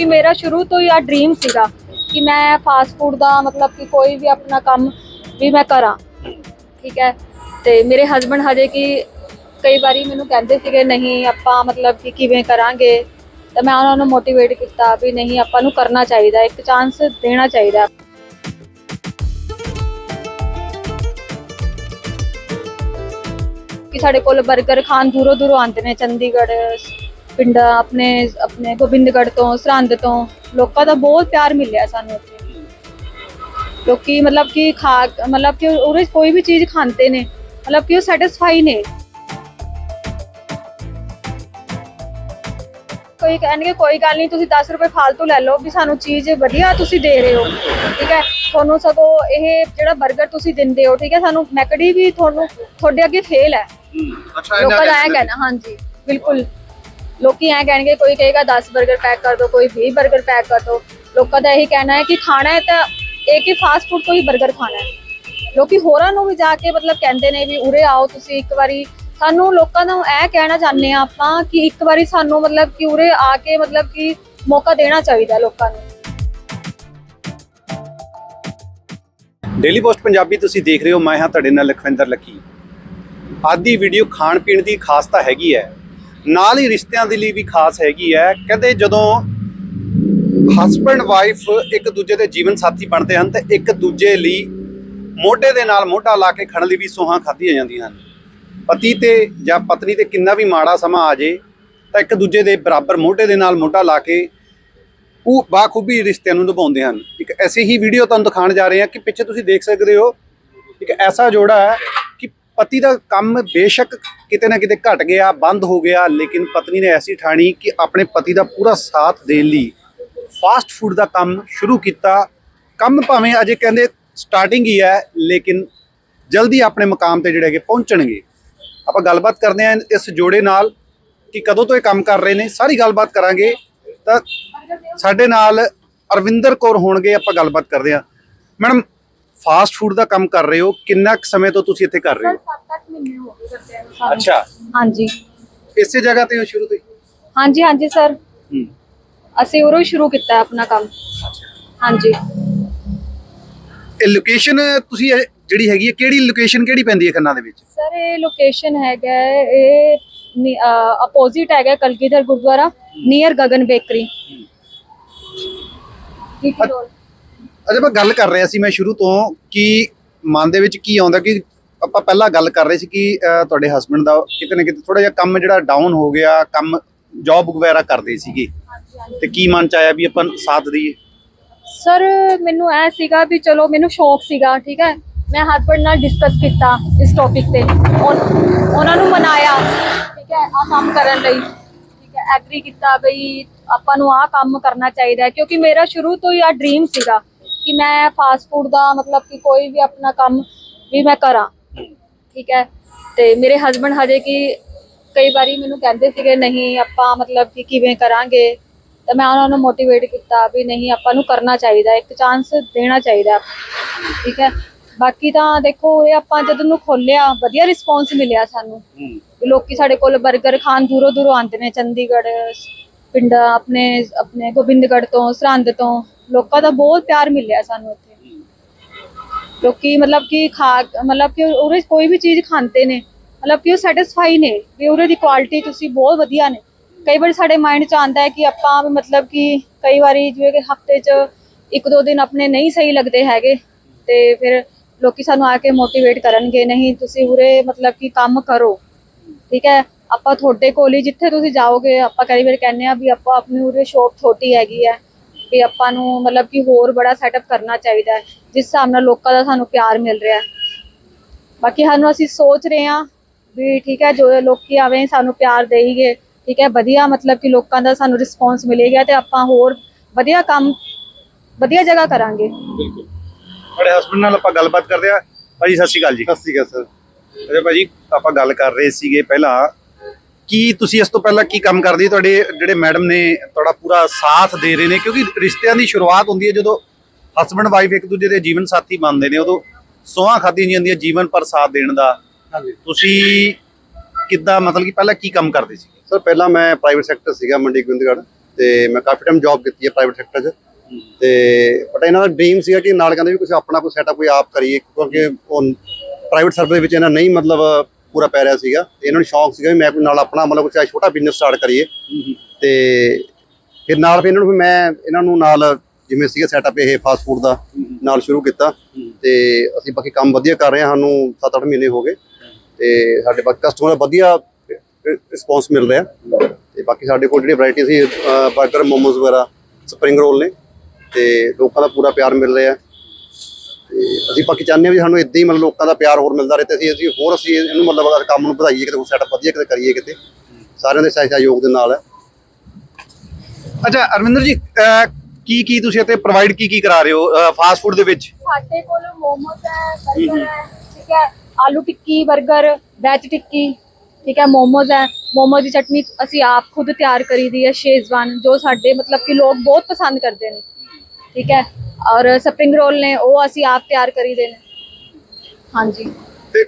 ਕਿ ਮੇਰਾ ਸ਼ੁਰੂ ਤੋਂ ਹੀ ਆ ਡ੍ਰੀਮ ਸੀਗਾ ਕਿ ਮੈਂ ਫਾਸਟ ਫੂਡ ਦਾ ਮਤਲਬ ਕਿ ਕੋਈ ਵੀ ਆਪਣਾ ਕੰਮ ਵੀ ਮੈਂ ਕਰਾਂ। ਠੀਕ ਹੈ? ਤੇ ਮੇਰੇ ਹਸਬੰਡ ਹਜੇ ਕਿ ਕਈ ਵਾਰੀ ਮੈਨੂੰ ਕਹਿੰਦੇ ਸੀਗੇ, ਨਹੀਂ, ਆਪਾਂ ਮਤਲਬ ਕਿ ਕਿਵੇਂ ਕਰਾਂਗੇ? ਤਾਂ ਮੈਂ ਉਹਨਾਂ ਨੂੰ ਮੋਟੀਵੇਟ ਕੀਤਾ ਵੀ ਨਹੀਂ, ਆਪਾਂ ਨੂੰ ਕਰਨਾ ਚਾਹੀਦਾ, ਇੱਕ ਚਾਂਸ ਦੇਣਾ ਚਾਹੀਦਾ। ਕਿ ਸਾਡੇ ਕੋਲ 버ਗਰ ਖਾਨ ਦੂਰੋਂ ਦੂਰੋਂ ਆਉਂਦੇ ਨੇ, ਚੰਡੀਗੜ੍ਹ ਪਿੰਡਾਂ ਆਪਣੇ ਆਪਣੇ ਗੋਬਿੰਦਗੜ ਤੋਂ ਸਰਹੰਦ ਤੋਂ ਲੋਕਾਂ ਦਾ ਬਹੁਤ ਪਿਆਰ ਮਿਲਿਆ ਸਾਨੂੰ ਉੱਥੇ। ਲੋਕੀ ਮਤਲਬ ਕਿ ਖਾ ਮਤਲਬ ਕਿ ਉਹਦੇ ਕੋਈ ਵੀ ਚੀਜ਼ ਖਾਂਦੇ ਨੇ ਮਤਲਬ ਕਿ ਉਹ ਸੈਟੀਸਫਾਈ ਨੇ। ਕੋਈ ਕਹਿਣਗੇ ਕੋਈ ਗੱਲ ਨਹੀਂ ਤੁਸੀਂ 10 ਰੁਪਏ ਫालतू ਲੈ ਲਓ ਵੀ ਸਾਨੂੰ ਚੀਜ਼ ਵਧੀਆ ਤੁਸੀਂ ਦੇ ਰਹੇ ਹੋ। ਠੀਕ ਹੈ? ਤੁਹਾਨੂੰ ਸਗੋ ਇਹ ਜਿਹੜਾ 버ਗਰ ਤੁਸੀਂ ਦਿੰਦੇ ਹੋ ਠੀਕ ਹੈ? ਸਾਨੂੰ ਮੈਕਡੀ ਵੀ ਤੁਹਾਨੂੰ ਤੁਹਾਡੇ ਅੱਗੇ ਫੇਲ ਹੈ। ਅੱਛਾ ਲੋਕਾਂ ਦਾ ਆਇਆ ਕਹਿਣਾ ਹਾਂਜੀ ਬਿਲਕੁਲ। ਲੋਕੀ ਐ ਕਹਿਣਗੇ, ਕੋਈ ਕਹੇਗਾ 10 버ਗਰ ਪੈਕ ਕਰ ਦੋ, ਕੋਈ 20 버ਗਰ ਪੈਕ ਕਰ ਦੋ। ਲੋਕਾਂ ਦਾ ਇਹੀ ਕਹਿਣਾ ਹੈ ਕਿ ਖਾਣਾ ਹੈ ਤਾਂ ਇੱਕ ਹੀ ਫਾਸਟ ਫੂਡ ਕੋਈ 버ਗਰ ਖਾਣਾ ਹੈ। ਲੋਕੀ ਹੋਰਾਂ ਨੂੰ ਵੀ ਜਾ ਕੇ ਮਤਲਬ ਕਹਿੰਦੇ ਨੇ ਵੀ ਉਰੇ ਆਓ ਤੁਸੀਂ ਇੱਕ ਵਾਰੀ। ਸਾਨੂੰ ਲੋਕਾਂ ਨੂੰ ਇਹ ਕਹਿਣਾ ਚਾਹੁੰਦੇ ਆ ਆਪਾਂ ਕਿ ਇੱਕ ਵਾਰੀ ਸਾਨੂੰ ਮਤਲਬ ਕਿ ਉਰੇ ਆ ਕੇ ਮਤਲਬ ਕਿ ਮੌਕਾ ਦੇਣਾ ਚਾਹੀਦਾ ਲੋਕਾਂ ਨੂੰ। ਡੇਲੀ ਪੋਸਟ ਪੰਜਾਬੀ, ਤੁਸੀਂ ਦੇਖ ਰਹੇ ਹੋ, ਮੈਂ ਹਾਂ ਤੁਹਾਡੇ ਨਾਲ ਲਖਵਿੰਦਰ ਲੱਕੀ। ਆਦੀ ਵੀਡੀਓ ਖਾਣ ਪੀਣ ਦੀ ਖਾਸ ਤਾਂ ਹੈਗੀ ਹੈ। ਨਾਲ ਹੀ ਰਿਸ਼ਤਿਆਂ ਦੇ ਲਈ ਵੀ ਖਾਸ ਹੈਗੀ ਹੈ। ਕਹਿੰਦੇ ਜਦੋਂ ਹਸਬੰਡ ਵਾਈਫ ਇੱਕ ਦੂਜੇ ਦੇ ਜੀਵਨ ਸਾਥੀ ਬਣਦੇ ਹਨ, ਤੇ ਇੱਕ ਦੂਜੇ ਲਈ ਮੋਢੇ ਦੇ ਨਾਲ ਮੋਢਾ ਲਾ ਕੇ ਖੜਨ ਲਈ ਵੀ ਸੋਹਾਂ ਖਾਧੀਆਂ ਜਾਂਦੀਆਂ ਹਨ। ਪਤੀ ਤੇ ਜਾਂ ਪਤਨੀ ਤੇ ਕਿੰਨਾ ਵੀ ਮਾੜਾ ਸਮਾਂ ਆ ਜੇ, ਤਾਂ ਇੱਕ ਦੂਜੇ ਦੇ ਬਰਾਬਰ ਮੋਢੇ ਦੇ ਨਾਲ ਮੋਢਾ ਲਾ ਕੇ ਉਹ ਬਾਖੂਬੀ ਰਿਸ਼ਤਿਆਂ ਨੂੰ ਨਿਭਾਉਂਦੇ ਹਨ। ਇੱਕ ਐਸੀ ਹੀ ਵੀਡੀਓ ਤੁਹਾਨੂੰ ਦਿਖਾਉਣ ਜਾ ਰਹੇ ਹਾਂ ਕਿ ਪਿੱਛੇ ਤੁਸੀਂ ਦੇਖ ਸਕਦੇ ਹੋ, ਇੱਕ ਐਸਾ ਜੋੜਾ ਹੈ ਕਿ ਪਤੀ ਦਾ ਕੰਮ ਬੇਸ਼ੱਕ ਕਿਤੇ ਨਾ ਕਿਤੇ ਘਟ ਗਿਆ, ਬੰਦ ਹੋ ਗਿਆ, ਲੇਕਿਨ ਪਤਨੀ ਨੇ ਐਸੀ ਠਾਣੀ ਕਿ ਆਪਣੇ ਪਤੀ ਦਾ ਪੂਰਾ ਸਾਥ ਦੇਣ ਲਈ ਫਾਸਟ ਫੂਡ ਦਾ ਕੰਮ ਸ਼ੁਰੂ ਕੀਤਾ। ਕੰਮ ਭਾਵੇਂ ਅਜੇ ਕਹਿੰਦੇ ਸਟਾਰਟਿੰਗ ਹੀ ਹੈ, ਲੇਕਿਨ ਜਲਦੀ ਆਪਣੇ ਮੁਕਾਮ ਤੇ ਜਿਹੜੇ ਹੈਗੇ ਪਹੁੰਚਣਗੇ। ਆਪਾਂ ਗੱਲਬਾਤ ਕਰਦੇ ਹਾਂ ਇਸ ਜੋੜੇ ਨਾਲ ਕਿ ਕਦੋਂ ਤੋਂ ਇਹ ਕੰਮ ਕਰ ਰਹੇ ਨੇ, ਸਾਰੀ ਗੱਲਬਾਤ ਕਰਾਂਗੇ। ਤਾਂ ਸਾਡੇ ਨਾਲ ਅਰਵਿੰਦਰ ਕੌਰ ਹੋਣਗੇ, ਆਪਾਂ ਗੱਲਬਾਤ ਕਰਦੇ ਹਾਂ। ਮੈਡਮ ਫਾਸਟ ਫੂਡ ਦਾ ਕੰਮ ਕਰ ਰਹੇ ਹੋ, ਕਿੰਨਾ ਕੁ ਸਮੇਂ ਤੋਂ ਤੁਸੀਂ ਇੱਥੇ ਕਰ ਰਹੇ ਹੋ? ਮਹੀਨੇ ਹੋ ਗਏ ਕਰਦੇ ਨੂੰ ਅੱਛਾ। ਹਾਂਜੀ। ਇਸੇ ਜਗ੍ਹਾ ਤੇ ਹੋ ਸ਼ੁਰੂ ਤੋਂ ਹੀ ਹਾਂਜੀ ਹਾਂਜੀ ਸਰ। ਹੂੰ। ਅਸੀਂ ਉਰੋਂ ਹੀ ਸ਼ੁਰੂ ਕੀਤਾ ਹੈ ਆਪਣਾ ਕੰਮ। ਹਾਂਜੀ। ਇਹ ਲੋਕੇਸ਼ਨ ਤੁਸੀਂ ਇਹ ਜਿਹੜੀ ਹੈਗੀ ਹੈ ਕਿਹੜੀ ਲੋਕੇਸ਼ਨ ਕਿਹੜੀ ਪੈਂਦੀ ਹੈ ਖੰਨਾ ਦੇ ਵਿੱਚ? ਸਰ ਇਹ ਲੋਕੇਸ਼ਨ ਹੈਗਾ ਹੈ, ਇਹ ਅਪੋਜ਼ਿਟ ਹੈਗਾ ਕਲਗੀਧਰ ਗੁਰਦੁਆਰਾ ਨੀਅਰ ਗਗਨ ਬੇਕਰੀ। ਅਜੇ ਮੈਂ ਗੱਲ ਕਰ ਰਿਹਾ ਸੀ ਮੈਂ ਸ਼ੁਰੂ ਤੋਂ ਕਿ ਮਨ ਦੇ ਵਿੱਚ ਕੀ ਆਉਂਦਾ ਕਿ ਆਪਾਂ ਪਹਿਲਾਂ ਗੱਲ ਕਰ ਰਹੇ ਸੀ ਕਿ ਤੁਹਾਡੇ ਹਸਬੰਡ ਦਾ ਕਿਤੇ ਨਾ ਕਿਤੇ ਥੋੜਾ ਜਿਹਾ ਕੰਮ ਜਿਹੜਾ ਡਾਊਨ ਹੋ ਗਿਆ, ਕੰਮ ਜੌਬ ਵਗੈਰਾ ਕਰਦੇ ਸੀਗੇ। ਤੇ ਕੀ ਮਨ ਚ ਆਇਆ ਵੀ ਆਪਾਂ ਸਾਥ ਦਈਏ? ਸਰ ਮੈਨੂੰ ਐ ਸੀਗਾ ਵੀ ਚਲੋ, ਮੈਨੂੰ ਸ਼ੌਕ ਸੀਗਾ, ਠੀਕ ਹੈ? ਮੈਂ ਹਸਬੰਡ ਨਾਲ ਡਿਸਕਸ ਕੀਤਾ ਇਸ ਟੌਪਿਕ ਤੇ। ਉਹਨਾਂ ਨੂੰ ਮਨਾਇਆ, ਠੀਕ ਹੈ? ਆ ਕੰਮ ਕਰਨ ਲਈ। ਠੀਕ ਹੈ ਐਗਰੀ ਕੀਤਾ ਬਈ ਆਪਾਂ ਨੂੰ ਆ ਕੰਮ ਕਰਨਾ ਚਾਹੀਦਾ ਹੈ। ਕਿਉਂਕਿ ਮੇਰਾ ਸ਼ੁਰੂ ਤੋਂ ਹੀ ਆ ਡ੍ਰੀਮ ਸੀਗਾ ਕਿ ਮੈਂ ਫਾਸਟ ਫੂਡ ਦਾ ਮਤਲਬ ਕਿ ਕੋਈ ਵੀ ਆਪਣਾ ਕੰਮ ਵੀ ਮੈਂ ਕਰਾਂ। ਠੀਕ ਹੈ। ਤੇ ਮੇਰੇ ਹਸਬੰਡ ਹਜੇ ਕਿ ਕਈ ਵਾਰੀ ਮੈਨੂੰ ਕਹਿੰਦੇ ਸੀਗੇ ਨਹੀਂ ਆਪਾਂ ਮਤਲਬ ਕਿ ਕਿਵੇਂ ਕਰਾਂਗੇ? ਤਾਂ ਮੈਂ ਉਹਨਾਂ ਨੂੰ ਮੋਟੀਵੇਟ ਕੀਤਾ ਵੀ ਨਹੀਂ ਆਪਾਂ ਨੂੰ ਕਰਨਾ ਚਾਹੀਦਾ ਇੱਕ ਚਾਂਸ ਦੇਣਾ ਚਾਹੀਦਾ। ਠੀਕ ਹੈ। ਬਾਕੀ ਤਾਂ ਦੇਖੋ ਇਹ ਆਪਾਂ ਜਦੋਂ ਨੂੰ ਖੋਲਿਆ ਵਧੀਆ ਰਿਸਪੌਂਸ ਮਿਲਿਆ ਸਾਨੂੰ। ਲੋਕੀ ਸਾਡੇ ਕੋਲ 버ਗਰ ਖਾਣ ਦੂਰੋਂ ਦੂਰੋਂ ਆਉਂਦੇ ਨੇ ਚੰਡੀਗੜ੍ਹ ਪਿੰਡਾਂ ਆਪਣੇ ਆਪਣੇ ਗੋਬਿੰਦਗੜ੍ਹ ਤੋਂ ਸਰਹੰਦ ਤੋਂ। ਲੋਕਾਂ ਦਾ ਬਹੁਤ ਪਿਆਰ ਮਿਲਿਆ ਸਾਨੂੰ ਉੱਥੇ ਲੋਕੀ ਮਤਲਬ ਕਿ ਖਾ, ਮਤਲਬ ਕਿ ਉਹਦੇ ਕੋਈ ਵੀ ਚੀਜ਼ ਖਾਂਦੇ ਨੇ, ਮਤਲਬ ਕਿ ਉਹ ਸੈਟੀਸਫਾਈ ਨੇ ਵੀ ਉਹਦੇ ਦੀ ਕੁਆਲਿਟੀ ਤੁਸੀਂ ਬਹੁਤ ਵਧੀਆ ਨੇ। ਕਈ ਵਾਰੀ ਸਾਡੇ ਮਾਈਂਡ 'ਚ ਆਉਂਦਾ ਹੈ ਕਿ ਆਪਾਂ ਵੀ ਮਤਲਬ ਕਿ ਕਈ ਵਾਰੀ ਜਿਵੇਂ ਕਿ ਹਫ਼ਤੇ 'ਚ ਇੱਕ ਦੋ ਦਿਨ ਆਪਣੇ ਨਹੀਂ ਸਹੀ ਲੱਗਦੇ ਹੈਗੇ, ਤੇ ਫਿਰ ਲੋਕੀ ਸਾਨੂੰ ਆ ਕੇ ਮੋਟੀਵੇਟ ਕਰਨਗੇ, ਨਹੀਂ, ਤੁਸੀਂ ਉਰੇ ਮਤਲਬ ਕਿ ਕੰਮ ਕਰੋ। ਠੀਕ ਹੈ? ਆਪਾਂ ਤੁਹਾਡੇ ਕੋਲ ਹੀ ਜਿੱਥੇ ਤੁਸੀਂ ਜਾਓਗੇ, ਆਪਾਂ ਕਈ ਵਾਰ ਕਹਿੰਦੇ ਆ ਵੀ ਆਪਾਂ ਆਪਣੀ ਉਰੇ ਸ਼ੋਪ ਛੋਟੀ ਹੈਗੀ ਹੈ। ਵੀ ਆਪਾਂ ਨੂੰ ਮਤਲਬ ਕਿ ਹੋਰ ਬੜਾ ਸੈਟਅਪ ਕਰਨਾ ਚਾਹੀਦਾ ਹੈ ਜਿਸ ਹਿਸਾਬ ਨਾਲ ਲੋਕਾਂ ਦਾ ਸਾਨੂੰ ਪਿਆਰ ਮਿਲ ਰਿਹਾ ਹੈ। ਬਾਕੀ ਸਾਨੂੰ ਅਸੀਂ ਸੋਚ ਰਹੇ ਹਾਂ ਵੀ ਠੀਕ ਹੈ ਜੋ ਲੋਕੀ ਆਵੇਂ ਸਾਨੂੰ ਪਿਆਰ ਦੇਈਗੇ ਠੀਕ ਹੈ ਵਧੀਆ ਮਤਲਬ ਕਿ ਲੋਕਾਂ ਦਾ ਸਾਨੂੰ ਰਿਸਪੌਂਸ ਮਿਲੇਗਾ ਤੇ ਆਪਾਂ ਹੋਰ ਵਧੀਆ ਕੰਮ ਵਧੀਆ ਜਗ੍ਹਾ ਕਰਾਂਗੇ। ਬਿਲਕੁਲ। ਤੁਹਾਡੇ ਹਸਬੰਡ ਨਾਲ ਆਪਾਂ ਗੱਲਬਾਤ ਕਰਦੇ ਆ ਭਾਜੀ ਸਤਿ ਸ਼੍ਰੀ ਅਕਾਲ ਜੀ। ਸਤਿ ਸ਼੍ਰੀ ਅਕਾਲ ਸਰ। ਅਜੇ ਭਾਜੀ ਆਪਾਂ ਗੱਲ ਕਰ ਰਹੇ ਸੀਗੇ ਪਹਿਲਾਂ। ਕੀ ਤੁਸੀਂ ਇਸ ਤੋਂ ਪਹਿਲਾਂ ਕੀ ਕੰਮ ਕਰਦੇ ਸੀ? ਤੁਹਾਡੇ ਜਿਹੜੇ ਮੈਡਮ ਨੇ ਤੁਹਾਡਾ ਪੂਰਾ ਸਾਥ ਦੇ ਰਹੇ ਨੇ ਕਿਉਂਕਿ ਰਿਸ਼ਤਿਆਂ ਦੀ ਸ਼ੁਰੂਆਤ ਹੁੰਦੀ ਹੈ ਜਦੋਂ ਹਸਬੰਡ ਵਾਈਫ ਇੱਕ ਦੂਜੇ ਦੇ ਜੀਵਨ ਸਾਥੀ ਬਣਦੇ ਨੇ ਉਦੋਂ ਸੋਹਾਂ ਖਾਧੀਆਂ ਜਾਂਦੀਆਂ ਜੀਵਨ ਪਰ ਸਾਥ ਦੇਣ ਦਾ। ਹਾਂਜੀ। ਤੁਸੀਂ ਕਿੱਦਾਂ ਮਤਲਬ ਕਿ ਪਹਿਲਾਂ ਕੀ ਕੰਮ ਕਰਦੇ ਸੀ? ਸਰ ਪਹਿਲਾਂ ਮੈਂ ਪ੍ਰਾਈਵੇਟ ਸੈਕਟਰ ਸੀਗਾ ਮੰਡੀ ਗੋਬਿੰਦਗੜ੍ਹ ਤੇ ਮੈਂ ਕਾਫੀ ਟਾਈਮ ਜੌਬ ਕੀਤੀ ਹੈ ਪ੍ਰਾਈਵੇਟ ਸੈਕਟਰ 'ਚ। ਤੇ ਬਟ ਇਹਨਾਂ ਦਾ ਡ੍ਰੀਮ ਸੀਗਾ ਕਿ ਨਾਲ ਕਹਿੰਦੇ ਵੀ ਕੁਝ ਆਪਣਾ ਕੋਈ ਸੈਟਅਪ ਕੋਈ ਆਪ ਕਰੀਏ ਕਿਉਂਕਿ ਉਹ ਪ੍ਰਾਈਵੇਟ ਸਰਵਿਸ ਦੇ ਵਿੱਚ ਇਹਨਾਂ ਨਹੀਂ ਮਤਲਬ ਪੂਰਾ ਪੈ ਰਿਹਾ ਸੀਗਾ ਤੇ ਇਹਨਾਂ ਨੂੰ ਸ਼ੌਂਕ ਸੀਗਾ ਵੀ ਮੈਂ ਕੋਈ ਨਾਲ ਆਪਣਾ ਮਤਲਬ ਕੁਝ ਛੋਟਾ ਬਿਜ਼ਨਸ ਸਟਾਰਟ ਕਰੀਏ। ਤੇ ਫਿਰ ਨਾਲ ਫਿਰ ਇਹਨਾਂ ਨੂੰ ਮੈਂ ਇਹਨਾਂ ਨੂੰ ਨਾਲ ਜਿਵੇਂ ਸੀਗਾ ਸੈਟਅਪ ਇਹ ਫਾਸਟ ਫੂਡ ਦਾ ਨਾਲ ਸ਼ੁਰੂ ਕੀਤਾ। ਤੇ ਅਸੀਂ ਬਾਕੀ ਕੰਮ ਵਧੀਆ ਕਰ ਰਹੇ ਹਾਂ ਸਾਨੂੰ 7-8 ਮਹੀਨੇ ਹੋ ਗਏ। ਤੇ ਸਾਡੇ ਬਾਕੀ ਕਸਟਮਰ ਵਧੀਆ ਰਿਸਪੌਂਸ ਮਿਲ ਰਿਹਾ। ਤੇ ਬਾਕੀ ਸਾਡੇ ਕੋਲ ਜਿਹੜੀ ਵੈਰਾਈਟੀ ਸੀ 버ਗਰ ਮੋਮੋਸ ਵਗੈਰਾ ਸਪਰਿੰਗ ਰੋਲ ਨੇ। ਤੇ ਲੋਕਾਂ ਦਾ ਪੂਰਾ ਪਿਆਰ ਮਿਲ ਰਿਹਾ। ਅਸੀਂ ਬਾਕੀ ਚਾਹੁੰਦੇ ਹਾਂ ਵੀ ਸਾਨੂੰ ਇਦਾਂ ਹੀ ਮਤਲਬ ਲੋਕਾਂ ਦਾ ਪਿਆਰ ਹੋਰ ਮਿਲਦਾ ਰਹੇ ਤੇ ਅਸੀਂ ਅਸੀਂ ਹੋਰ ਅਸੀਂ ਇਹਨੂੰ ਮਤਲਬ ਅਗਰ ਕੰਮ ਨੂੰ ਵਧਾਈਏ ਕਿਤੇ ਸੈਟਅਪ ਵਧੀਆ ਕਿਤੇ ਕਰੀਏ ਕਿਤੇ ਸਾਰਿਆਂ ਦੇ ਸਹਿਯੋਗ ਦੇ ਨਾਲ ਅੱਛਾ ਅਰਵਿੰਦਰ ਜੀ ਕੀ ਕੀ ਤੁਸੀਂ ਇੱਥੇ ਪ੍ਰੋਵਾਈਡ ਕੀ ਕੀ ਕਰਾ ਰਹੇ ਹੋ ਫਾਸਟ ਫੂਡ ਦੇ ਵਿੱਚ? ਸਾਡੇ ਕੋਲ ਮੋਮੋਸ ਹੈ 버ਗਰ ਹੈ ਠੀਕ ਹੈ ਆਲੂ ਟਿੱਕੀ 버ਗਰ ਵੈਜ ਟਿੱਕੀ ਠੀਕ ਹੈ ਮੋਮੋਸ ਹੈ। ਮੋਮੋ ਦੀ ਚਟਨੀ ਅਸੀਂ ਆਪ ਖੁਦ ਤਿਆਰ ਕਰੀਦੀ ਹੈ ਸ਼ੇਜ਼ਵਾਨ ਜੋ ਸਾਡੇ ਮਤਲਬ ਕਿ ਲੋਕ ਬਹੁਤ ਪਸੰਦ ਕਰਦੇ ਨੇ ਠੀਕ ਹੈ। ਔਰ ਸਪਰਿੰਗ ਰੋਲ ਨੇ ਉਹ ਅਸੀਂ ਆਪ ਤਿਆਰ ਕਰੀਦੇ ਨੇ। ਹਾਂਜੀ। ਤੇ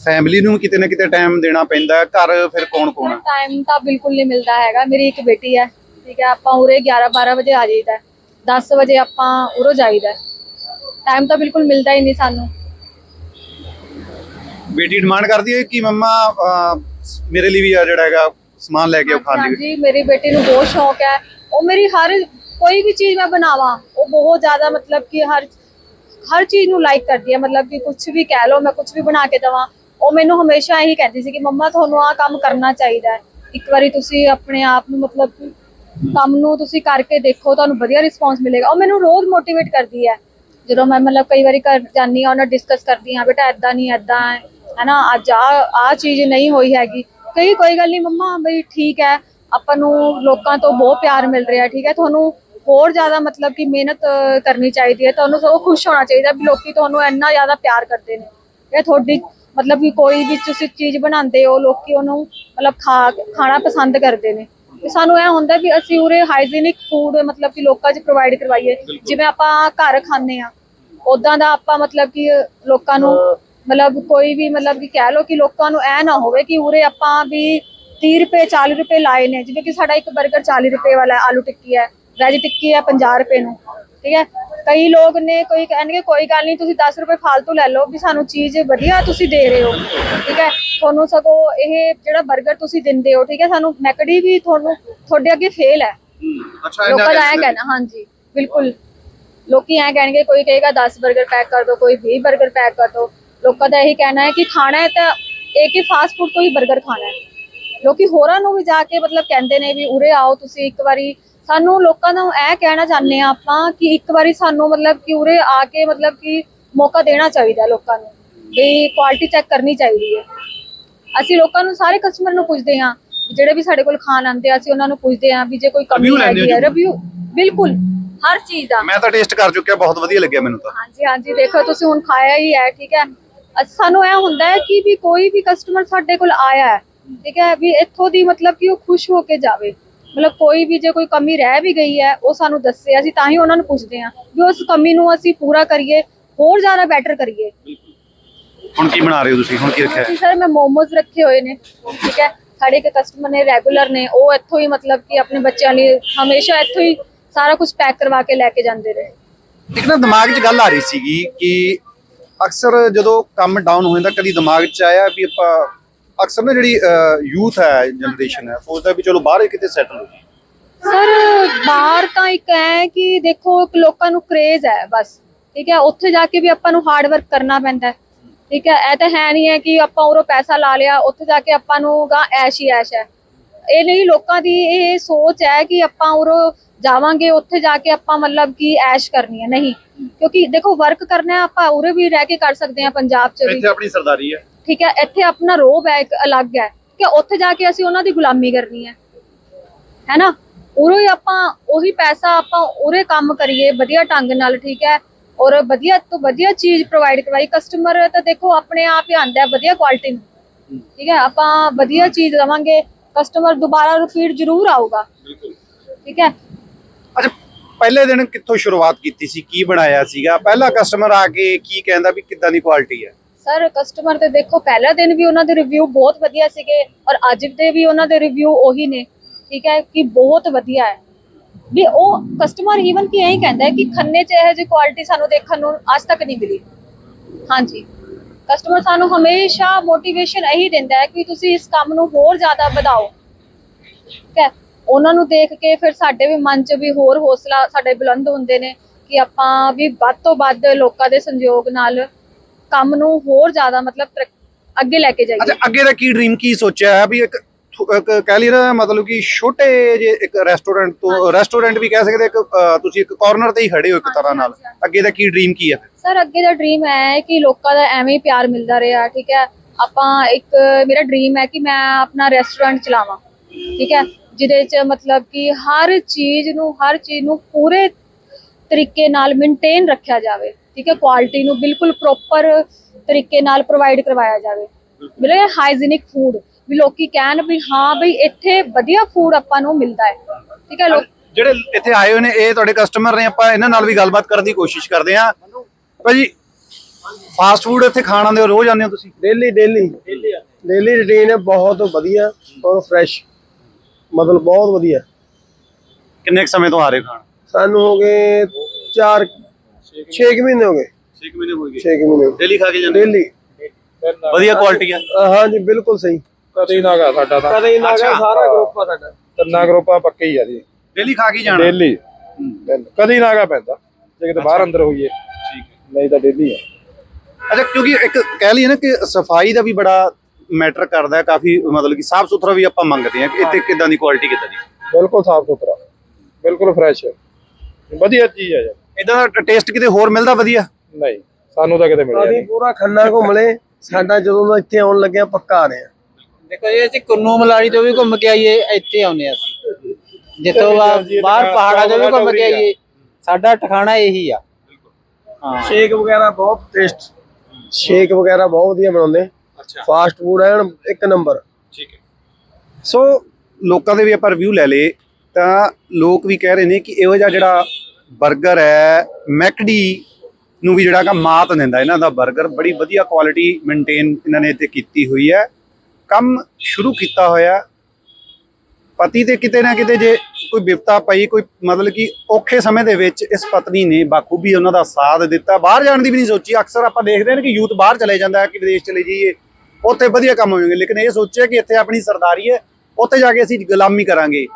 ਫੈਮਿਲੀ ਨੂੰ ਕਿਤੇ ਨਾ ਕਿਤੇ ਟਾਈਮ ਦੇਣਾ ਪੈਂਦਾ ਹੈ ਘਰ ਫਿਰ ਕੌਣ ਕੌਣ ਹੈ ਟਾਈਮ ਤਾਂ ਬਿਲਕੁਲ ਨਹੀਂ ਮਿਲਦਾ ਹੈਗਾ। ਮੇਰੀ ਇੱਕ ਬੇਟੀ ਹੈ ਠੀਕ ਹੈ ਆਪਾਂ ਉਰੇ 11 12 ਵਜੇ ਆ ਜਾਈਦਾ ਹੈ। 10 ਵਜੇ ਆਪਾਂ ਉਰੋਂ ਜਾਈਦਾ ਟਾਈਮ ਤਾਂ ਬਿਲਕੁਲ ਮਿਲਦਾ ਹੀ ਨਹੀਂ ਸਾਨੂੰ। ਬੇਟੀ ਡਿਮਾਂਡ ਕਰਦੀ ਹੈ ਕਿ ਮੰਮਾ ਅਹ, ਮੇਰੇ ਲਈ ਵੀ ਆ ਜਿਹੜਾ ਹੈਗਾ ਸਮਾਨ ਲੈ ਕੇ ਆਓ ਖਾਣ ਲਈ? ਹਾਂਜੀ ਮੇਰੀ ਬੇਟੀ ਨੂੰ ਬਹੁਤ ਸ਼ੌਕ ਹੈ। ਉਹ ਮੇਰੀ ਹਰ ਕੋਈ ਵੀ ਚੀਜ਼ ਮੈਂ ਬਣਾਵਾਂ, ਉਹ ਬਹੁਤ ਜ਼ਿਆਦਾ ਮਤਲਬ ਕਿ ਹਰ ਹਰ ਚੀਜ਼ ਨੂੰ ਲਾਈਕ ਕਰਦੀ ਹੈ। ਮਤਲਬ ਕਿ ਕੁਝ ਵੀ ਕਹਿ ਲਓ, ਮੈਂ ਕੁਝ ਵੀ ਬਣਾ ਕੇ ਦਵਾਂ, ਉਹ ਮੈਨੂੰ ਹਮੇਸ਼ਾ ਇਹੀ ਕਹਿੰਦੀ ਸੀ ਕਿ, ਮੰਮਾ, ਤੁਹਾਨੂੰ ਆਹ ਕੰਮ ਕਰਨਾ ਚਾਹੀਦਾ ਹੈ। ਇੱਕ ਵਾਰੀ ਤੁਸੀਂ ਆਪਣੇ ਆਪ ਨੂੰ ਮਤਲਬ ਕਿ ਕੰਮ ਨੂੰ ਤੁਸੀਂ ਕਰਕੇ ਦੇਖੋ, ਤੁਹਾਨੂੰ ਵਧੀਆ ਰਿਸਪੌਂਸ ਮਿਲੇਗਾ। ਉਹ ਮੈਨੂੰ ਰੋਜ਼ ਮੋਟੀਵੇਟ ਕਰਦੀ ਹੈ। ਜਦੋਂ ਮੈਂ ਮਤਲਬ ਕਈ ਵਾਰੀ ਘਰ ਜਾਂਦੀ ਹਾਂ, ਉਹਨਾਂ ਡਿਸਕਸ ਕਰਦੀ ਹਾਂ, ਬੇਟਾ ਐਦਾਂ ਨਹੀਂ ਐਦਾਂ ਹੈ। ਹੈਨਾ, ਅੱਜ ਆ ਆ ਚੀਜ਼ ਨਹੀਂ ਹੋਈ ਹੈਗੀ। ਕਈ, ਕੋਈ ਗੱਲ ਨਹੀਂ, ਮੰਮਾ, ਬਈ ਠੀਕ ਹੈ, ਆਪਾਂ ਨੂੰ ਲੋਕਾਂ ਤੋਂ ਬਹੁਤ ਪਿਆਰ ਮਿਲ ਰਿਹਾ, ਠੀਕ ਹੈ। ਤੁਹਾਨੂੰ ਹੋਰ ਜ਼ਿਆਦਾ ਮਤਲਬ ਕਿ ਮਿਹਨਤ ਕਰਨੀ ਚਾਹੀਦੀ ਹੈ, ਤੁਹਾਨੂੰ ਸਗੋਂ ਖੁਸ਼ ਹੋਣਾ ਚਾਹੀਦਾ ਵੀ ਲੋਕੀ ਤੁਹਾਨੂੰ ਇੰਨਾ ਜ਼ਿਆਦਾ ਪਿਆਰ ਕਰਦੇ ਨੇ। ਇਹ ਤੁਹਾਡੀ ਮਤਲਬ ਕਿ ਕੋਈ ਵੀ ਤੁਸੀਂ ਚੀਜ਼ ਬਣਾਉਂਦੇ ਹੋ, ਲੋਕੀ ਉਹਨੂੰ ਮਤਲਬ ਖਾ, ਖਾਣਾ ਪਸੰਦ ਕਰਦੇ ਨੇ। ਤੇ ਸਾਨੂੰ ਇਹ ਹੁੰਦਾ ਵੀ ਅਸੀਂ ਉਰੇ ਹਾਈਜੀਨਿਕ ਫੂਡ ਮਤਲਬ ਕਿ ਲੋਕਾਂ 'ਚ ਪ੍ਰੋਵਾਈਡ ਕਰਵਾਈਏ। ਜਿਵੇਂ ਆਪਾਂ ਘਰ ਖਾਂਦੇ ਆ ਉਦਾਂ ਦਾ ਆਪਾਂ ਮਤਲਬ ਕਿ ਲੋਕਾਂ ਨੂੰ ਮਤਲਬ ਕੋਈ ਵੀ ਮਤਲਬ ਕਿ ਕਹਿ ਲਓ ਕਿ ਲੋਕਾਂ ਨੂੰ ਐ ਨਾ ਹੋਵੇ ਕਿ ਉਰੇ ਆਪਾਂ ਵੀ 30 ਰੁਪਏ 40 ਰੁਪਏ ਲਾਏ ਨੇ। ਜਿਵੇਂ ਕਿ ਸਾਡਾ ਇੱਕ 버ਗਰ 40 ਰੁਪਏ ਵਾਲਾ ਆਲੂ ਟਿੱਕੀ ਹੈ। ਵੈਜ ਟਿੱਕੀ ਆ 50 ਰੁਪਏ ਨੂੰ ਠੀਕ ਹੈ? ਕਈ ਲੋਕ ਨੇ ਕੋਈ ਕਹਿਣਗੇ ਕੋਈ ਗੱਲ ਨਹੀਂ ਤੁਸੀਂ 10 ਰੁਪਏ ਫालतू ਲੈ ਲਓ ਵੀ ਸਾਨੂੰ ਚੀਜ਼ ਵਧੀਆ ਤੁਸੀਂ ਦੇ ਰਹੇ ਹੋ ਠੀਕ ਹੈ? ਤੁਹਾਨੂੰ ਸਗੋ ਇਹ ਜਿਹੜਾ 버ਗਰ ਤੁਸੀਂ ਦਿੰਦੇ ਹੋ ਠੀਕ ਹੈ? ਸਾਨੂੰ ਮੈਕੜੀ ਵੀ ਤੁਹਾਨੂੰ ਤੁਹਾਡੇ ਅੱਗੇ ਫੇਲ ਹੈ। ਅੱਛਾ ਲੋਕਾਂ ਦਾ ਕਹਿਣਾ ਹਾਂਜੀ ਬਿਲਕੁਲ। ਲੋਕੀ ਐ ਕਹਿਣਗੇ ਕੋਈ ਕਹੇਗਾ 10 버ਗਰ ਪੈਕ ਕਰ ਦਿਓ ਕੋਈ 20 버ਗਰ ਪੈਕ ਕਰ ਦਿਓ ਲੋਕਾਂ ਦਾ ਇਹ ਕਹਿਣਾ ਹੈ ਕਿ ਖਾਣਾ ਹੈ ਤਾਂ ਇੱਕ ਹੀ ਫਾਸਟ ਫੂਡ ਤੋਂ ਹੀ 버ਗਰ ਖਾਣਾ ਹੈ। ਲੋਕੀ ਹੋਰਾਂ ਨੂੰ ਵੀ ਜਾ ਕੇ ਮਤਲਬ ਕਹਿੰਦੇ ਨੇ ਵੀ ਉਰੇ ਆਓ ਤੁਸੀਂ ਇੱਕ ਵਾਰੀ ਸਾਨੂੰ ਲੋਕਾਂ ਨੂੰ ਇਹ ਕਹਿਣਾ ਚਾਹੁੰਦੇ ਆ ਆਪਾਂ ਕਿ ਇੱਕ ਵਾਰੀ ਸਾਨੂੰ ਮਤਲਬ ਕਿ ਉਰੇ ਆ ਕੇ ਮਤਲਬ ਕਿ ਮੌਕਾ ਦੇਣਾ ਚਾਹੀਦਾ ਲੋਕਾਂ ਨੂੰ ਵੀ ਕੁਆਲਿਟੀ ਚੈੱਕ ਕਰਨੀ ਚਾਹੀਦੀ ਹੈ। ਅਸੀਂ ਲੋਕਾਂ ਨੂੰ ਸਾਰੇ ਕਸਟਮਰ ਨੂੰ ਪੁੱਛਦੇ ਹਾਂ ਜਿਹੜੇ ਵੀ ਸਾਡੇ ਕੋਲ ਖਾਣ ਆਉਂਦੇ ਆ ਅਸੀਂ ਉਹਨਾਂ ਨੂੰ ਪੁੱਛਦੇ ਹਾਂ ਵੀ ਜੇ ਕੋਈ ਕਮੀ Review ਲੈਂਦੇ ਹੋ ਹੈਗੀ ਹੈ ਜੀ? ਰਿਵਿਊ ਬਿਲਕੁਲ ਹਰ ਚੀਜ਼ ਦਾ। ਮੈਂ ਤਾਂ ਟੇਸਟ ਕਰ ਚੁੱਕਿਆ ਬਹੁਤ ਵਧੀਆ ਲੱਗਿਆ ਮੈਨੂੰ ਤਾਂ। ਹਾਂਜੀ ਹਾਂਜੀ ਦੇਖੋ ਤੁਸੀਂ ਹੁਣ ਖਾਇਆ ਹੀ ਹੈ ਠੀਕ ਹੈ। ਅਸ ਸਾਨੂੰ ਇਹ ਹੁੰਦਾ ਹੈ ਕਿ ਵੀ ਕੋਈ ਵੀ ਕਸਟਮਰ ਸਾਡੇ ਕੋਲ ਆਇਆ ਹੈ ਠੀਕ ਹੈ ਵੀ ਇੱਥੋਂ ਦੀ ਮਤਲਬ ਕਿ ਉਹ ਖੁਸ਼ ਹੋ ਕੇ ਜਾਵੇ। ਮਤਲਬ ਕੋਈ ਵੀ ਜੇ ਕੋਈ ਕਮੀ ਰਹਿ ਵੀ ਗਈ ਹੈ ਉਹ ਸਾਨੂੰ ਦੱਸੇ ਅਸੀਂ ਤਾਂ ਹੀ ਉਹਨਾਂ ਨੂੰ ਪੁੱਛਦੇ ਹਾਂ ਵੀ ਉਸ ਕਮੀ ਨੂੰ ਅਸੀਂ ਪੂਰਾ ਕਰੀਏ ਹੋਰ ਜ਼ਿਆਦਾ ਬੈਟਰ ਕਰੀਏ। ਹੁਣ ਕੀ ਬਣਾ ਰਹੇ ਹੋ ਤੁਸੀਂ? ਹੁਣ ਕੀ ਰੱਖਿਆ? ਹੈ? ਸਰ ਮੈਂ ਮੋਮੋਜ਼ ਰੱਖੇ ਹੋਏ ਨੇ ਠੀਕ ਹੈ? ਸਾਡੇ ਇੱਕ ਕਸਟਮਰ ਨੇ ਰੈਗੂਲਰ ਨੇ ਉਹ ਇੱਥੋਂ ਹੀ ਮਤਲਬ ਕਿ ਆਪਣੇ ਬੱਚਿਆਂ ਲਈ ਹਮੇਸ਼ਾ ਇੱਥੋਂ ਹੀ ਸਾਰਾ ਕੁਝ ਪੈਕ ਕਰਵਾ ਕੇ ਲੈ ਕੇ ਜਾਂਦੇ ਨੇ ਇੱਕ ਨਾ ਦਿਮਾਗ 'ਚ ਗੱਲ ਆ ਰਹੀ ਸੀਗੀ ਕਿ ਅਕਸਰ ਜਦੋਂ ਕੰਮ ਡਾਊਨ ਹੋ ਜਾਂਦਾ ਕਦੀ ਦਿਮਾਗ 'ਚ ਆਇਆ ਵੀ ਆਪਾਂ ਅਕਸਰ ਨਾ ਜਿਹੜੀ ਯੂਥ ਹੈ ਜਨਰੇਸ਼ਨ ਹੈ, ਸੋਚਦਾ ਵੀ ਚਲੋ ਬਾਹਰ ਕਿਤੇ ਸੈਟਲ ਹੋ ਜੀ ਸਰ, ਬਾਹਰ ਤਾਂ ਇੱਕ ਹੈ ਕਿ ਦੇਖੋ, ਇੱਕ ਲੋਕਾਂ ਨੂੰ ਕ੍ਰੇਜ਼ ਹੈ, ਬਸ। ਠੀਕ ਹੈ, ਉੱਥੇ ਜਾ ਕੇ ਵੀ ਆਪਾਂ ਨੂੰ ਹਾਰਡ ਵਰਕ ਕਰਨਾ ਪੈਂਦਾ ਹੈ। ਠੀਕ ਹੈ, ਇਹ ਤਾਂ ਹੈ ਨਹੀਂ ਹੈ ਕਿ ਆਪਾਂ ਉਰੋਂ ਪੈਸਾ ਲਾ ਲਿਆ, ਉੱਥੇ ਜਾ ਕੇ ਆਪਾਂ ਨੂੰ ਗਾ ਐਸ਼ ਹੀ ਐਸ਼ ਹੈ। ਇਹ ਨਹੀਂ ਲੋਕਾਂ ਦੀ ਇਹ ਸੋਚ ਹੈ ਕਿ ਆਪਾਂ ਉਰੋਂ ਜਾਵਾਂਗੇ ਉੱਥੇ ਜਾ ਕੇ ਆਪਾਂ ਮਤਲਬ ਕਿ ਐਸ਼ ਕਰਨੀ ਹੈ। ਨਹੀਂ ਕਿਉਂਕਿ ਦੇਖੋ ਵਰਕ ਕਰਨਾ ਆਪਾਂ ਉਰੇ ਵੀ ਰਹਿ ਕੇ ਕਰ ਸਕਦੇ ਹਾਂ ਪੰਜਾਬ 'ਚ ਵੀ। ਇੱਥੇ ਆਪਣੀ ਸਰਦਾਰੀ ਹੈ। ਠੀਕ ਹੈ ਇੱਥੇ ਆਪਣਾ ਰੋਬ ਹੈ ਇੱਕ ਅਲੱਗ ਹੈ ਕਿ ਉੱਥੇ ਜਾ ਕੇ ਅਸੀਂ ਉਹਨਾਂ ਦੀ ਗੁਲਾਮੀ ਕਰਨੀ ਹੈ। ਹੈਨਾ ਉਰੇ ਹੀ ਆਪਾਂ ਉਹੀ ਪੈਸਾ ਆਪਾਂ ਉਰੇ ਕੰਮ ਕਰੀਏ ਵਧੀਆ ਢੰਗ ਨਾਲ ਠੀਕ ਹੈ ਔਰ ਵਧੀਆ ਤੋਂ ਵਧੀਆ ਚੀਜ਼ ਪ੍ਰੋਵਾਈਡ ਕਰਵਾਈ। ਕਸਟਮਰ ਤਾਂ ਦੇਖੋ ਆਪਣੇ ਆਪ ਹੀ ਆਂਦਾ ਹੈ ਵਧੀਆ ਕੁਆਲਿਟੀ ਨੂੰ। ਠੀਕ ਹੈ ਆਪਾਂ ਵਧੀਆ ਚੀਜ਼ ਦਵਾਂਗੇ ਕਸਟਮਰ ਦੁਬਾਰਾ ਰਿਪੀਟ ਜ਼ਰੂਰ ਆਊਗਾ। ਬਿਲਕੁਲ। ਠੀਕ ਹੈ? ਅੱਛਾ ਪਹਿਲੇ ਦਿਨ ਕਿੱਥੋਂ ਸ਼ੁਰੂਆਤ ਕੀਤੀ ਸੀ? ਕੀ ਬਣਾਇਆ ਸੀਗਾ? ਪਹਿਲਾ ਕਸਟਮਰ ਆ ਕੇ ਕੀ ਕਹਿੰਦਾ ਵੀ ਕਿੱਦਾਂ ਦੀ ਕੁਆਲਿਟੀ ਹੈ? ਸਰ ਕਸਟਮਰ ਤੇ ਦੇਖੋ ਪਹਿਲਾ ਦਿਨ ਵੀ ਉਹਨਾਂ ਦੇ ਰਿਵਿਊ ਬਹੁਤ ਵਧੀਆ ਸੀਗੇ ਔਰ ਅੱਜ ਦੇ ਵੀ ਉਹਨਾਂ ਦੇ ਰਿਵਿਊ ਉਹੀ ਨੇ। ਠੀਕ ਹੈ ਕਿ ਬਹੁਤ ਵਧੀਆ ਹੈ। ਵੀ ਉਹ ਕਸਟਮਰ ਈਵਨ ਕਿ ਇਹੀ ਕਹਿੰਦਾ ਹੈ ਕਿ ਖੰਨੇ 'ਚ ਇਹੋ ਜਿਹੀ ਕੁਆਲਿਟੀ ਸਾਨੂੰ ਦੇਖਣ ਨੂੰ ਅੱਜ ਤੱਕ ਨਹੀਂ ਮਿਲੀ। ਹਾਂਜੀ। ਕਸਟਮਰ ਸਾਨੂੰ ਹਮੇਸ਼ਾ ਮੋਟੀਵੇਸ਼ਨ ਇਹੀ ਦਿੰਦਾ ਹੈ ਕਿ ਤੁਸੀਂ ਇਸ ਕੰਮ ਨੂੰ ਹੋਰ ਜ਼ਿਆਦਾ ਵਧਾਓ। ਠੀਕ ਹੈ? ਉਹਨਾਂ ਨੂੰ ਦੇਖ ਕੇ ਫਿਰ ਸਾਡੇ ਵੀ ਮਨ 'ਚ ਵੀ ਹੋਰ ਹੌਸਲਾ ਸਾਡੇ ਬੁਲੰਦ ਹੁੰਦੇ ਨੇ ਕਿ ਆਪਾਂ ਵੀ ਵੱਧ ਤੋਂ ਵੱਧ ਲੋਕਾਂ ਦੇ ਸੰਯੋਗ ਨਾਲ ਕੰਮ ਨੂੰ ਹੋਰ ਜ਼ਿਆਦਾ ਮਤਲਬ ਅੱਗੇ ਲੈ ਕੇ ਅੱਛਾ, ਅੱਗੇ ਦਾ ਕੀ ਡ੍ਰੀਮ ਕੀ ਸੋਚਿਆ ਹੈ ਵੀ ਇੱਕ ਕਹਿ ਲਈ ਨਾ ਮਤਲਬ ਕਿ ਛੋਟੇ ਜੇ ਇੱਕ ਰੈਸਟੋਰੈਂਟ ਤੋਂ ਰੈਸਟੋਰੈਂਟ ਵੀ ਕਹਿ ਸਕਦੇ ਇੱਕ ਅ, ਤੁਸੀਂ ਇੱਕ ਕਾਰਨਰ ਤੇ ਹੀ ਖੜੇ ਹੋ ਇੱਕ ਤਰ੍ਹਾਂ ਨਾਲ। ਅੱਗੇ ਦਾ ਕੀ ਡ੍ਰੀਮ ਕੀ ਹੈ ਸਰ ਅੱਗੇ ਦਾ ਡ੍ਰੀਮ ਹੈ ਕਿ ਲੋਕਾਂ ਦਾ ਐਵੇਂ ਹੀ ਪਿਆਰ ਮਿਲਦਾ ਰਿਹਾ ਠੀਕ ਹੈ? ਆਪਾਂ ਇੱਕ ਮੇਰਾ ਡ੍ਰੀਮ ਹੈ ਕਿ ਮੈਂ ਆਪਣਾ ਰੈਸਟੋਰੈਂਟ ਚਲਾਵਾਂ ਠੀਕ ਹੈ? ਜਿਹਦੇ ਚ ਮਤਲਬ ਕਿ ਹਰ ਚੀਜ਼ ਨੂੰ ਹਰ ਚੀਜ਼ ਨੂੰ ਪੂਰੇ ਤਰੀਕੇ ਨਾਲ ਮੇਨਟੇਨ ਰੱਖਿਆ ਜਾਵੇ ਠੀਕ ਹੈ? ਕੁਆਲਿਟੀ ਨੂੰ ਬਿਲਕੁਲ ਪ੍ਰੋਪਰ ਤਰੀਕੇ ਨਾਲ ਪ੍ਰੋਵਾਈਡ ਕਰਵਾਇਆ ਜਾਵੇ। ਬਿਲਕੁਲ। ਹਾਈਜੀਨਿਕ ਫੂਡ ਵੀ ਲੋਕੀ ਕਹਿਣ ਵੀ ਹਾਂ ਬਈ ਇੱਥੇ ਵਧੀਆ ਫੂਡ ਆਪਾਂ ਨੂੰ ਮਿਲਦਾ ਹੈ। ਠੀਕ ਹੈ ਲੋਕ ਜਿਹੜੇ ਇੱਥੇ ਆਏ ਹੋਏ ਨੇ ਇਹ ਤੁਹਾਡੇ ਕਸਟਮਰ ਨੇ ਆਪਾਂ ਇਹਨਾਂ ਨਾਲ ਵੀ ਗੱਲਬਾਤ ਕਰਨ ਦੀ ਕੋਸ਼ਿਸ਼ ਕਰਦੇ ਹਾਂ। ਭਾਜੀ ਫਾਸਟ ਫੂਡ ਇੱਥੇ ਖਾਣ ਆਉਂਦੇ ਹੋ ਰੋਜ਼ ਆਉਂਦੇ ਹੋ ਤੁਸੀਂ? ਡੇਲੀ ਡੇਲੀ ਡੇਲੀ ਰੁਟੀਨ ਹੈ ਬਹੁਤ ਵਧੀਆ ਔਰ ਫਰੈਸ਼ ਮਤਲਬ ਬਹੁਤ ਵਧੀਆ। ਕਿੰਨੇ ਕੁ ਸਮੇਂ ਤੋਂ ਆ ਰਹੇ ਖਾਣ? ਸਾਨੂੰ ਹੋ ਗਏ 4 6 ਮਹੀਨੇ ਹੋ ਗਏ। 6 ਮਹੀਨੇ ਹੋ ਗਏ। 6 ਮਹੀਨੇ ਡੇਲੀ ਖਾ ਕੇ ਜਾਂਦੇ ਡੇਲੀ ਵਧੀਆ ਕੁਆਲਿਟੀ ਹੈ ਹਾਂਜੀ ਬਿਲਕੁਲ ਸਹੀ। ਕਦੇ ਨਾ ਗਾ ਸਾਡਾ ਤਾਂ। ਕਦੇ ਨਾ ਅੱਛਾ। ਸਾਰਾ ਗਰੁੱਪ ਆ ਸਾਡਾ। ਤਿੰਨਾ ਗਰੁੱਪਾਂ ਪੱਕੇ ਹੀ ਆ ਜੀ। ਡੇਲੀ ਖਾ ਕੇ ਜਾਣਾ? ਡੇਲੀ। ਕਦੀ ਨਾ ਗਾ ਪੈਂਦਾ। ਜੇ ਕਿਤੇ ਬਾਹਰ ਅੰਦਰ ਹੋਈਏ। ਠੀਕ ਹੈ। ਨਹੀਂ ਤਾਂ ਡੇਲੀ ਆ। ਅੱਛਾ ਕਿਉਂਕਿ ਇੱਕ ਕਹਿ ਲਈਏ ਨਾ ਕਿ ਸਫ਼ਾਈ ਦਾ ਵੀ ਬੜਾ ਮੈਟਰ ਕਰਦਾ ਹੈ। ਕਾਫੀ ਮਤਲਬ ਕਿ ਸਾਫ਼ ਸੁਥਰਾ ਵੀ ਆਪਾਂ ਮੰਗਦੇ ਹਾਂ। ਕਿ ਇੱਥੇ ਕਿਦਾਂ ਦੀ ਕੁਆਲਿਟੀ ਕਿਦਾਂ ਦੀ? ਬਿਲਕੁਲ ਸਾਫ਼ ਸੁਥਰਾ। ਬਿਲਕੁਲ ਫਰੈਸ਼ ਵਧੀਆ ਚੀਜ਼ ਆ ਯਾਰ ਇਦਾਂ ਦਾ ਟੇਸਟ ਕਿਤੇ ਹੋਰ ਮਿਲਦਾ ਵਧੀਆ? ਨਹੀਂ। ਸਾਨੂੰ ਤਾਂ ਕਿਤੇ ਮਿਲਿਆ ਅਸੀਂ ਨਹੀਂ। ਪੂਰਾ ਖੰਨਾ ਘੁੰਮ ਲਏ। ਸਾਡਾ ਜਦੋਂ ਦਾ ਇੱਥੇ ਆਉਣ ਲੱਗਿਆ ਪੱਕਾ ਆ ਰਿਹਾ ਦੇਖੋ ਜੀ ਅਸੀਂ ਕੁੰਨੂ ਮਲਾੜੀ ਤੋਂ ਵੀ ਘੁੰਮ ਕੇ ਆਈਏ ਇੱਥੇ ਆਉਨੇ ਅਸੀਂ। ਜਿੱਥੋਂ ਬਾਹਰ ਪਹਾੜਾਂ ਤੋਂ ਵੀ ਘੁੰਮ ਕੇ ਆਈਏ। ਸਾਡਾ ਠਿਕਾਣਾ ਇਹੀ ਆ। ਹਾਂ। ਸ਼ੇਕ ਵਗੈਰਾ ਬਹੁਤ ਟੇਸਟ ਸ਼ੇਕ ਵਗੈਰਾ ਬਹੁਤ ਵਧੀਆ ਬਣਾਉਂਦੇ। ਅੱਛਾ। ਫਾਸਟ ਫੂਡ ਐਨ ਇੱਕ ਨੰਬਰ। ਠੀਕ ਹੈ। ਸੋ ਲੋਕਾਂ ਦੇ ਵੀ ਆਪਾਂ ਰਿਵਿਊ ਲੈ ਲਏ ਤਾਂ ਲੋਕ ਵੀ ਕਹਿ ਰਹੇ ਨੇ ਕਿ ਇਹੋ ਜਿਹਾ ਜਿਹੜਾ 버ਗਰ ਹੈ ਮੈਕਡੀ ਨੂੰ ਵੀ ਜਿਹੜਾ ਕਿ ਮਾਤ ਦਿੰਦਾ। ਇਹਨਾਂ ਦਾ 버ਗਰ ਬੜੀ ਵਧੀਆ ਕੁਆਲਿਟੀ ਮੇਨਟੇਨ ਇਹਨਾਂ ਨੇ ਇੱਥੇ ਕੀਤੀ ਹੋਈ ਹੈ। ਕੰਮ ਸ਼ੁਰੂ ਕੀਤਾ ਹੋਇਆ ਪਤੀ ਤੇ ਕਿਤੇ ਨਾ ਕਿਤੇ ਜੇ ਕੋਈ ਵਿਪਤਾ ਪਈ, ਕੋਈ ਮਤਲਬ ਕਿ ਔਖੇ ਸਮੇਂ ਦੇ ਵਿੱਚ ਇਸ ਪਤਨੀ ਨੇ ਬਾਖੂਬੀ ਉਹਨਾਂ ਦਾ ਸਾਥ ਦਿੱਤਾ। ਬਾਹਰ ਜਾਣ ਦੀ ਵੀ ਨਹੀਂ ਸੋਚੀ। ਅਕਸਰ ਆਪਾਂ ਦੇਖਦੇ ਹਾਂ ਕਿ ਯੂਥ ਬਾਹਰ ਚਲੇ ਜਾਂਦਾ ਹੈ, ਕਿ ਵਿਦੇਸ਼ ਚਲੇ ਜਾਈਏ, ਉੱਥੇ ਵਧੀਆ ਕੰਮ ਹੋਣਗੇ। ਲੇਕਿਨ ਇਹ ਸੋਚਿਆ ਕਿ ਇੱਥੇ ਆਪਣੀ ਸਰਦਾਰੀ ਹੈ, ਉੱਥੇ ਜਾ ਕੇ ਅਸੀਂ ਗੁਲਾਮੀ ਕਰਾਂਗੇ।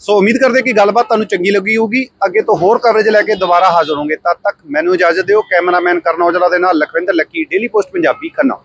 ਸੋ ਉਮੀਦ ਕਰਦੇ ਕਿ ਗੱਲਬਾਤ ਤੁਹਾਨੂੰ ਚੰਗੀ ਲੱਗੀ ਹੋਊਗੀ। ਅੱਗੇ ਤੋਂ ਹੋਰ ਕਵਰੇਜ ਲੈ ਕੇ ਦੁਬਾਰਾ ਹਾਜ਼ਰ ਹੋਵਾਂਗੇ। ਤਦ ਤੱਕ ਮੈਨੂੰ ਇਜਾਜ਼ਤ ਦਿਓ। ਕੈਮਰਾਮੈਨ ਕਰਨ ਔਜਲਾ ਦੇ ਨਾਲ Lakhwinder Lucky Daily Post Punjabi Khanna.